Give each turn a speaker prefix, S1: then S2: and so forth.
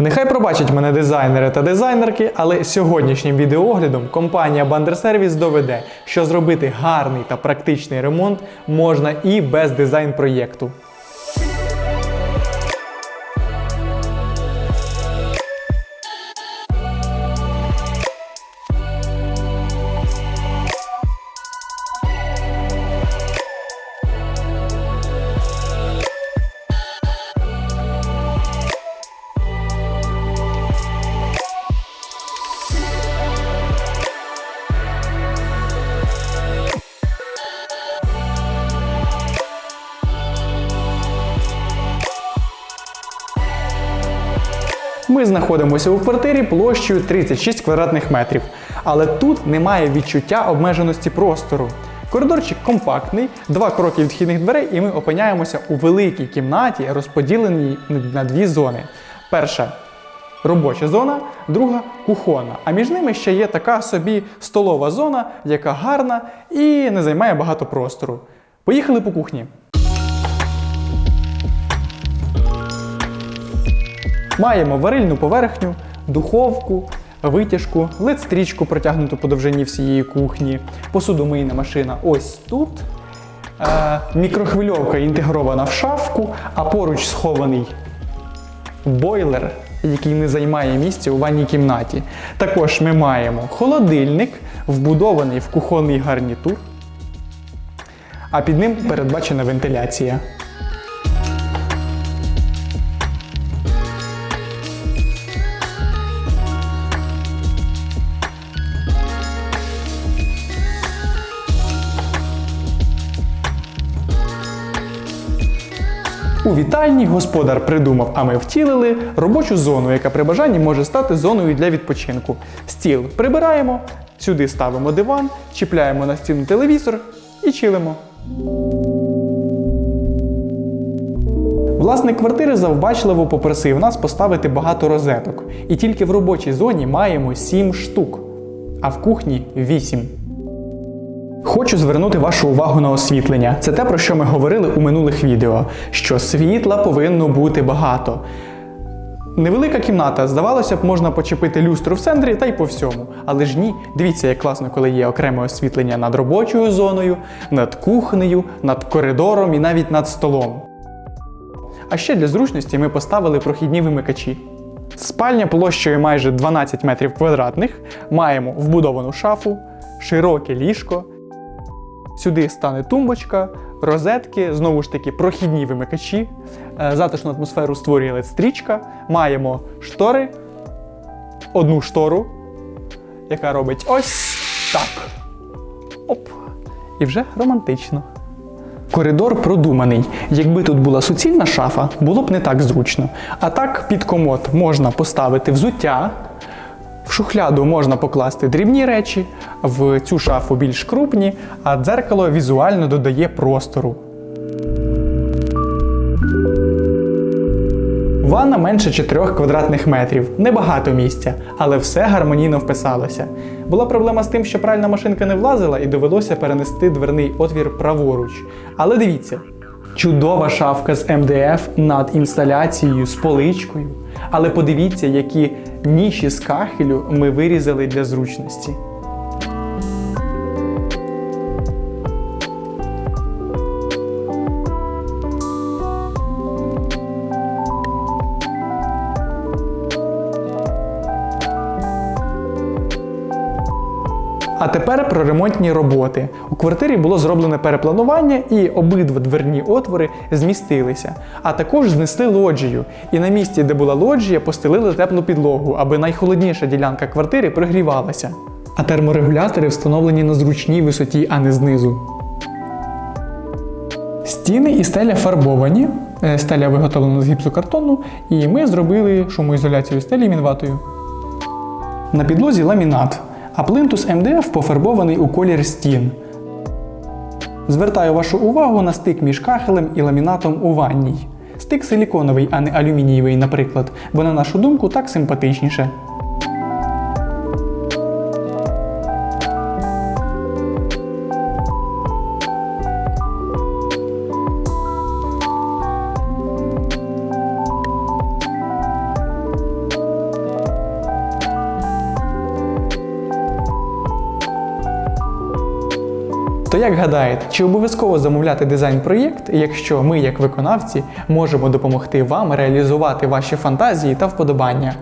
S1: Нехай пробачать мене дизайнери та дизайнерки, але сьогоднішнім відеооглядом компанія Бандерсервіс доведе, що зробити гарний та практичний ремонт можна і без дизайн-проєкту. Ми знаходимося у квартирі площею 36 квадратних метрів, але тут немає відчуття обмеженості простору. Коридорчик компактний, два кроки від вхідних дверей, і ми опиняємося у великій кімнаті, розподіленій на дві зони. Перша робоча зона, друга кухонна. А між ними ще є така собі столова зона, яка гарна і не займає багато простору. Поїхали по кухні. Маємо варильну поверхню, духовку, витяжку, лед-стрічку протягнуту по довжині всієї кухні, посудомийна машина ось тут. Е, мікрохвильовка інтегрована в шафку, а поруч схований бойлер, який не займає місця у ванній кімнаті. Також ми маємо холодильник, вбудований в кухонний гарнітур, а під ним передбачена вентиляція. У вітальні господар придумав, а ми втілили робочу зону, яка при бажанні може стати зоною для відпочинку. Стіл прибираємо, сюди ставимо диван, чіпляємо на стіну телевізор і чилимо. Власник квартири завбачливо попросив нас поставити багато розеток. І тільки в робочій зоні маємо 7 штук, а в кухні 8. Хочу звернути вашу увагу на освітлення. Це те, про що ми говорили у минулих відео, що світла повинно бути багато. Невелика кімната, здавалося б, можна почепити люстру в центрі та й по всьому. Але ж ні, дивіться, як класно, коли є окреме освітлення над робочою зоною, над кухнею, над коридором і навіть над столом. А ще для зручності ми поставили прохідні вимикачі. Спальня площею майже 12 метрів квадратних. Маємо вбудовану шафу, широке ліжко. Сюди стане тумбочка, розетки, знову ж таки, прохідні вимикачі. Е, Затишну атмосферу створює LED-стрічка. Маємо штори, одну штору, яка робить ось так. Оп. І вже романтично. Коридор продуманий. Якби тут була суцільна шафа, було б не так зручно. А так, під комод можна поставити взуття. В шухляду можна покласти дрібні речі, в цю шафу більш крупні, а дзеркало візуально додає простору. Ванна менше 4 квадратних метрів, небагато місця, але все гармонійно вписалося. Була проблема з тим, що пральна машинка не влазила і довелося перенести дверний отвір праворуч. Але дивіться, чудова шафка з МДФ над інсталяцією з поличкою. Але подивіться, які ніші з кахелю ми вирізали для зручності. А тепер про ремонтні роботи. У квартирі було зроблене перепланування, і обидва дверні отвори змістилися, а також знесли лоджію. І на місці, де була лоджія, постелили теплу підлогу, аби найхолодніша ділянка квартири прогрівалася. А терморегулятори встановлені на зручній висоті, а не знизу. Стіни і стеля фарбовані. Е, Стеля виготовлена з гіпсокартону, і ми зробили шумоізоляцію стелі мінватою. На підлозі ламінат, а плинтус МДФ пофарбований у колір стін. Звертаю вашу увагу на стик між кахелем і ламінатом у ванній. Стик силіконовий, а не алюмінієвий, наприклад, бо на нашу думку так симпатичніше. Як гадаєте, чи обов'язково замовляти дизайн-проєкт, якщо ми, як виконавці, можемо допомогти вам реалізувати ваші фантазії та вподобання?